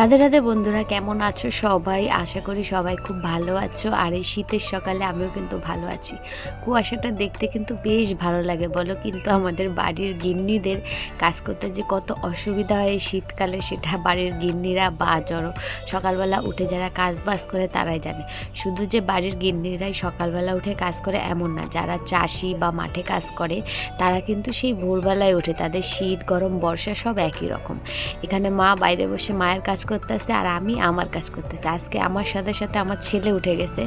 রাধে রাধে বন্ধুরা, কেমন আছো সবাই? আশা করি সবাই খুব ভালো আছো। আর এই শীতের সকালে আমিও কিন্তু ভালো আছি। কুয়াশাটা দেখতে কিন্তু বেশ ভালো লাগে, বলো কিন্তু আমাদের বাড়ির গিন্নিদের কাজ করতে যে কত অসুবিধা হয় শীতকালে সেটা বাড়ির গিন্নিরা বা জড়ো সকালবেলা উঠে যারা কাজ বাজ করে তারাই জানে। শুধু যে বাড়ির গিন্নিরাই সকালবেলা উঠে কাজ করে এমন না, যারা চাষি বা মাঠে কাজ করে তারা কিন্তু সেই ভোরবেলায় ওঠে তাদের শীত, গরম, বর্ষা সব একই রকম। এখানে মা বাইরে বসে মায়ের কাজ করতেছে আর আমি আমার কাজ করতেছি। আজকে আমার সাথে সাথে আমার ছেলে উঠে গেছে।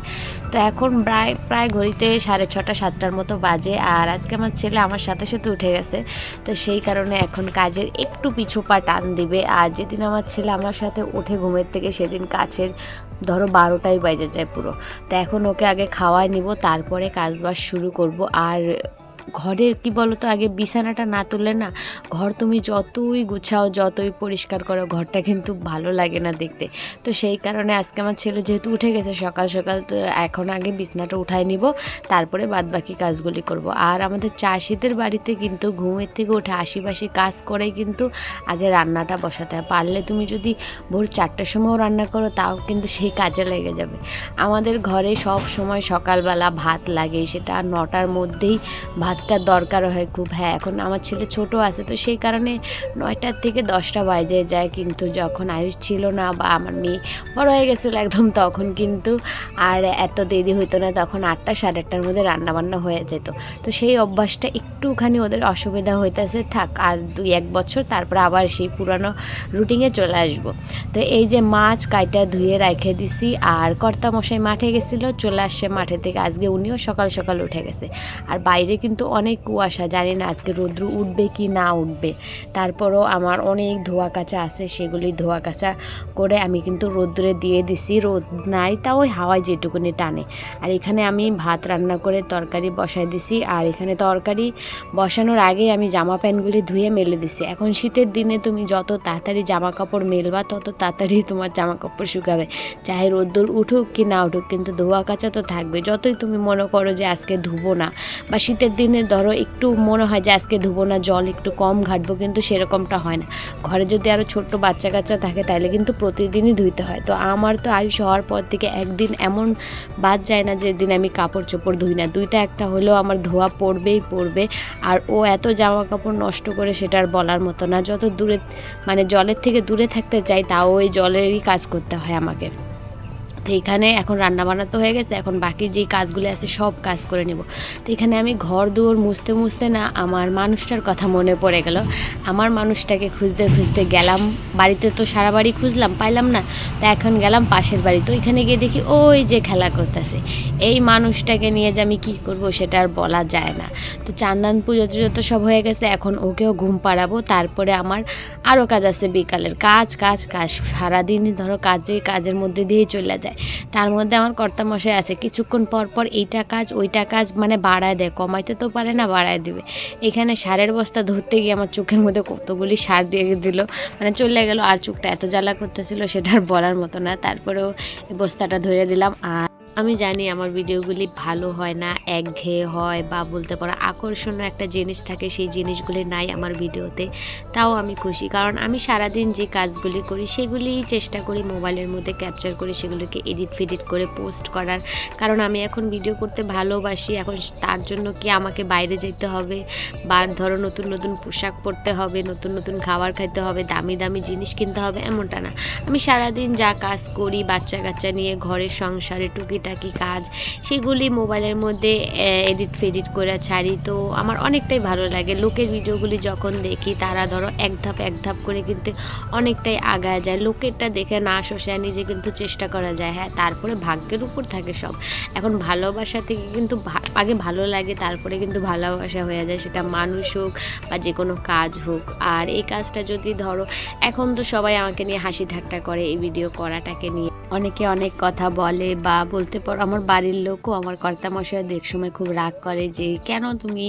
তো এখন প্রায় প্রায় ঘড়িতে সাড়ে ছটা, সাতটার মতো বাজে আর আজকে আমার ছেলে আমার সাথে সাথে উঠে গেছে। তো সেই কারণে এখন কাজের একটু পিছু পা টান দিবে আর যেদিন আমার ছেলে আমার সাথে উঠে ঘুমের থেকে সেদিন কাছের ধরো বারোটাই বাজে যায় পুরো। তো এখন ওকে আগে খাওয়ায় নিব, তারপরে কাজ বাজ শুরু করব আর ঘরের কি বলো তো আগে বিছানাটা না তুললে না ঘর তুমি যতই গুছাও, যতই পরিষ্কার করো, ঘরটা কিন্তু ভালো লাগে না দেখতে। তো সেই কারণে আজকে আমার ছেলে যেহেতু উঠে গেছে সকাল সকাল, তো এখন আগে বিছানাটা উঠায় নিব, তারপরে বাদ বাকি কাজগুলি করব। আর আমাদের চাষিদের বাড়িতে কিন্তু ঘুমের থেকে উঠে আশিপাশি কাজ করেই কিন্তু আগে রান্নাটা বসাতে হয়। পারলে তুমি যদি ভোর চারটার সময়ও রান্না করো, তাও কিন্তু সেই কাজে লেগে যাবে। আমাদের ঘরে সব সময় সকালবেলা ভাত লাগে, সেটা নটার মধ্যেই ভাতটা দরকার হয় খুব। হ্যাঁ এখন আমার ছেলে ছোট আছে, তো সেই কারণে নয়টার থেকে দশটা বাজে যায় কিন্তু যখন আয়ুষ ছিল না বা আমার মেয়ে বড় হয়ে গেছিল একদম তখন কিন্তু আর এত দেরি হতো না, তখন আটটা সাড়ে আটটার মধ্যে রান্নাবান্না হয়ে যেত। তো সেই অভ্যাসটা একটুখানি ওদের অসুবিধা হইতেছে, থাক আর দুই এক বছর তারপরে আবার সেই পুরানো রুটিনে চলে আসব। তো এই যে মাছ কাইটা ধুয়ে রেখে দিছি আর কর্তা মশাই মাঠে গেছিল, চলে আসছে মাঠে থেকে, আজকে উনিও সকাল সকাল উঠে গেছে। আর বাইরে কিন্তু অনেক কুয়াশা, জানি না আজকে রৌদ্র উঠবে কি না উঠবে। তারপরও আমার অনেক ধোয়া কাচা আছে, সেগুলি ধোয়া কাচা করে আমি কিন্তু রৌদ্রে দিয়ে দিছি। রোদ নাই, তাও ওই হাওয়ায় যেটুকুনি টানে। আর এখানে আমি ভাত রান্না করে তরকারি বসাই দিছি। আর এখানে তরকারি বসানোর আগে আমি জামা প্যান্টগুলি ধুয়ে মেলে দিছি। এখন শীতের দিনে তুমি যত তাড়াতাড়ি জামা কাপড় মেলবা, তত তাড়াতাড়ি তোমার জামা কাপড় শুকাবে। চাহে রোদ্দুর উঠুক কি না উঠুক, কিন্তু ধোয়া কাচা তো থাকবে। যতই তুমি মনে করো যে আজকে ধুবো না বা শীতের দিনে ধরো একটু মনে হয় যে আজকে ধুবো না, জল একটু কম ঘাটবো, কিন্তু সেরকমটা হয় না। ঘরে যদি আরও ছোট্ট বাচ্চা কাচ্চা থাকে, তাহলে কিন্তু প্রতিদিনই ধুইতে হয়। তো আমার তো আয়ুষ হওয়ার পর থেকে একদিন এমন বাদ যায় না যেদিন আমি কাপড় চোপড় ধুই না। দুইটা একটা হলেও আমার ধোয়া পড়বেই পড়বে, আর ও এত জামা কাপড় নষ্ট করে সেটা আর বলার মতো না। যত দূরে মানে জলের থেকে দূরে থাকতে চাই, তাও ওই জলেরই কাজ করতে হয় আমাকে। তো এখানে এখন রান্না বান্না তো হয়ে গেছে, এখন বাকি যেই কাজগুলো আছে সব কাজ করে নেব। তো এখানে আমি ঘর দুয়ার মুছতে মুছতে না আমার মানুষটার কথা মনে পড়ে গেল। আমার মানুষটাকে খুঁজতে খুঁজতে গেলাম, বাড়িতে তো সারা বাড়ি খুঁজলাম, পাইলাম না, তা এখন গেলাম পাশের বাড়ি। তো এখানে গিয়ে দেখি ওই যে খেলা করতেছে, এই মানুষটাকে নিয়ে যে আমি কী করব সেটা আর বলা যায় না। তো চান্দান পুজো টুজো তো সব হয়ে গেছে, এখন ওকেও ঘুম পাড়াবো, তারপরে আমার আরও কাজ আছে বিকালের। কাজ কাজ কাজ সারাদিনই ধরো কাজে, কাজের মধ্যে দিয়েই চলে যায়। তার মধ্যে আমার কর্তামশাই আছে। কিছুক্ষণ পর পর এইটা কাজ, ওইটা কাজ মানে বাড়ায় দেয়। কমাইতে তো পারে না, বাড়ায় দেবে। এখানে সারের বস্তা ধরতে গিয়ে আমার চোখের মধ্যে কতগুলি সার দিয়ে দিল। মানে চলে গেল। আর চোখটা এত জ্বালা করতেছিল, সেটা আর বলার মতো না। তারপরেও বস্তাটা ধরে দিলাম। আর আমি জানি আমার ভিডিওগুলি ভালো হয় না, একঘেয়ে হয় বা বলতে পারো আকর্ষণীয় একটা জিনিস থাকে, সেই জিনিসগুলি নাই আমার ভিডিওতে। তাও আমি খুশি কারণ আমি সারাদিন যে কাজগুলি করি সেগুলিই চেষ্টা করি মোবাইলের মধ্যে ক্যাপচার করে সেগুলোকে এডিট ফিডিট করে পোস্ট করার। কারণ আমি এখন ভিডিও করতে ভালোবাসি, এখন তার জন্য কি আমাকে বাইরে যেতে হবে? বা ধরো নতুন নতুন পোশাক পরতে হবে, নতুন নতুন খাবার খাইতে হবে, দামি দামি জিনিস কিনতে হবে, এমনটা না। আমি সারাদিন যা কাজ করি বাচ্চা কাচ্চা নিয়ে ঘরের সংসারে টুকিটাকি কাজ? সেগুলি মোবাইলের মধ্যে এডিট ফেডিট করে ছাড়ি। তো আমার অনেকটাই ভালো লাগে। লোকের ভিডিওগুলি যখন দেখি, তারা ধরো এক ধাপ এক ধাপ করে কিন্তু অনেকটাই আগায় যায়। লোকেরটা দেখে না শোষায়, নিজে কিন্তু চেষ্টা করা যায়। হ্যাঁ তারপরে ভাগ্যের উপর থাকে সব। এখন ভালোবাসা থেকে কিন্তু আগে ভালো লাগে, তারপরে কিন্তু ভালোবাসা হয়ে যায়। সেটা মানুষ হোক বা যে কোনো কাজ হোক। আর এই কাজটা যদি ধরো, এখন তো সবাই আমাকে নিয়ে হাসি ঠাট্টা করে এই ভিডিও করাটাকে নিয়ে। অনেকে অনেক কথা বলে বা বলতে বলতে পারো, আমার বাড়ির লোকও, আমার কর্তামশাই দেখ সময় খুব রাগ করে যে, কেন তুমি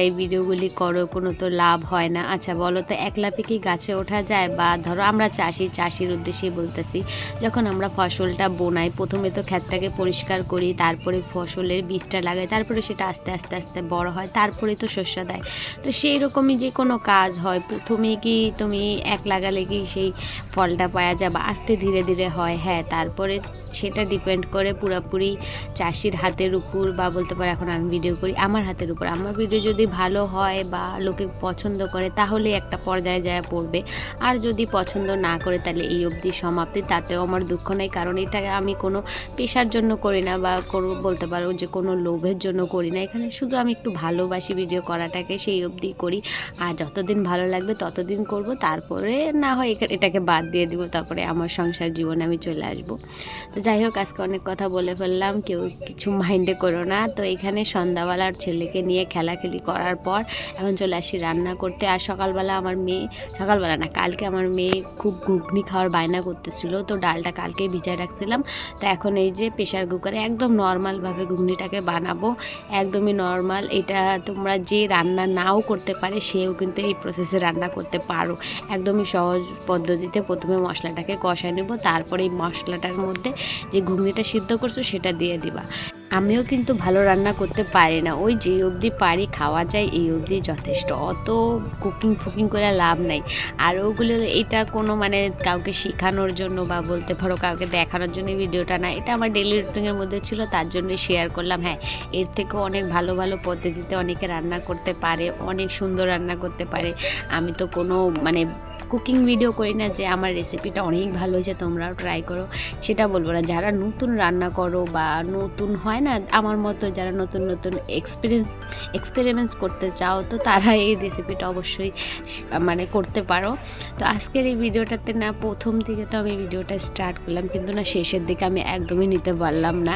এই ভিডিওগুলি করো? কোনো তো লাভ হয় না। আচ্ছা বলো তো, এক লাফে কি গাছে ওঠা যায়? বা ধরো, আমরা চাষি, চাষির উদ্দেশ্যেই বলতেছি, যখন আমরা ফসলটা বোনাই, প্রথমে তো ক্ষেতটাকে পরিষ্কার করি, তারপরে ফসলের বীজটা লাগাই, তারপরে সেটা আস্তে আস্তে আস্তে বড় হয়, তারপরে তো শস্য দেয়। তো সেই রকমই যে কোনো কাজ হয়, প্রথমে কি তুমি এক লাগালে কি সেই ফলটা পাওয়া যায় বা আস্তে ধীরে ধীরে হয়? হ্যাঁ তারপরে সেটা ডিপেন্ড করে পুরোপুরি চাষির হাতের উপর বা বলতে পারো এখন আমি ভিডিও করি, আমার হাতের উপর। আমার ভিডিও যদি ভালো হয় বা লোকে পছন্দ করে, তাহলে একটা পর্যায়ে যায় পড়বে। আর যদি পছন্দ না করে, তাহলে এই অবধি সমাপ্তি। তাতেও আমার দুঃখ নেই, কারণ এটা আমি কোনো পেশার জন্য করি না বা কোনো বলতে পারো যে কোনো লোভের জন্য করি না। এখানে শুধু আমি একটু ভালোবাসি ভিডিও করাটাকে, সেই অবধি করি। আর যতদিন ভালো লাগবে, ততদিন করব। তারপরে না হয় এটাকে বাদ দিয়ে দিব, তারপরে আমার সংসার জীবনে আমি চলে আসব। তো যাই হোক, আজকে অনেক কথা বলে ফেললাম, কেউ কিছু মাইন্ডে করো না। তো এখানে সন্ধ্যাবেলার ছেলেকে নিয়ে খেলাখেলি করার পর এখন চলে আসি রান্না করতে। আর সকালবেলা আমার মেয়ে, সকালবেলা না, কালকে আমার মেয়ে খুব ঘুগনি খাওয়ার বায়না করতেছিল। তো ডালটা কালকেই ভিজায় রাখছিলাম। তো এখন এই যে প্রেশার কুকারে একদম নর্মালভাবে ঘুগনিটাকে বানাবো, একদমই নর্মাল এটা তোমরা যে রান্না নাও করতে পারে, সেও কিন্তু এই প্রসেসে রান্না করতে পারো। একদমই সহজ পদ্ধতিতে প্রথমে মশলাটাকে কষায় নেব। তারপরে এই মশলাটার মধ্যে যে ঘুগনিটা সিদ্ধ করছ সেটা দিয়ে দিবা। আমিও কিন্তু ভালো রান্না করতে পারি না। ওই যে অবধি পারি, খাওয়া যায়, এই অবধি যথেষ্ট। অত কুকিং ফুকিং করে লাভ নাই। আর ওগুলো, এটা কোনো মানে কাউকে শেখানোর জন্য বা বলতে পারো কাউকে দেখানোর জন্য ভিডিওটা না। এটা আমার ডেলি রুটিনের মধ্যে ছিল, তার জন্যই শেয়ার করলাম। হ্যাঁ এর থেকেও অনেক ভালো ভালো পদ্ধতিতে অনেকে রান্না করতে পারে, অনেক সুন্দর রান্না করতে পারে। আমি তো কোনো মানে কুকিং ভিডিও করি না যে আমার রেসিপিটা অনেক ভালো হয়েছে, তোমরাও ট্রাই করো। সেটা বলব না, যারা নতুন রান্না করো বা নতুন হয় না, আমার মতো যারা নতুন নতুন এক্সপিরিয়েন্স এক্সপেরিমেন্টস করতে চাও, তো তারা এই রেসিপিটা অবশ্যই মানে করতে পারো। তো আজকের এই ভিডিওটাতে না, প্রথম থেকে তো আমি ভিডিওটা স্টার্ট করলাম, কিন্তু না, শেষের দিকে আমি একদমই নিতে পারলাম না।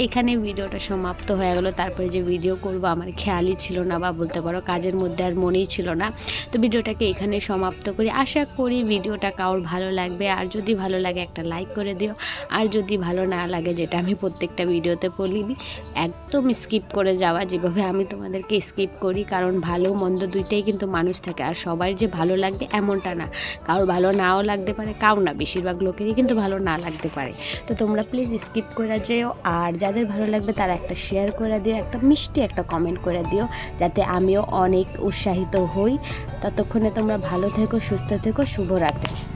এইখানে ভিডিওটা সমাপ্ত হয়ে গেলো, তারপরে যে ভিডিও করব, আমার খেয়ালই ছিল না বা বলতে পারো, কাজের মধ্যে আর মনেই ছিল না। তো ভিডিওটাকে এখানে সমাপ্ত করি। আশা করি ভিডিওটা কারোর ভালো লাগবে। আর যদি ভালো লাগে একটা লাইক করে দিও। আর যদি ভালো না লাগে, যেটা আমি প্রত্যেকটা ভিডিওতে বলি একদম স্কিপ করে যাওয়া। যেভাবে আমি তোমাদেরকে স্কিপ করি, কারণ ভালো মন্দ দুইটাই কিন্তু মানুষ থাকে। আর সবার যে ভালো লাগবে, এমনটা না। কারোর ভালো নাও লাগতে পারে কাউ না। বেশিরভাগ লোকেরই কিন্তু ভালো না লাগতে পারে। তো তোমরা প্লিজ স্কিপ করে যেও। আর যাদের ভালো লাগবে, তারা একটা শেয়ার করে দিও। একটা মিষ্টি একটা কমেন্ট করে দিও, যাতে আমিও অনেক উৎসাহিত হই। ততক্ষণে তোমরা ভালো থেকো, সুস্থ থেকো শুভরাত্রি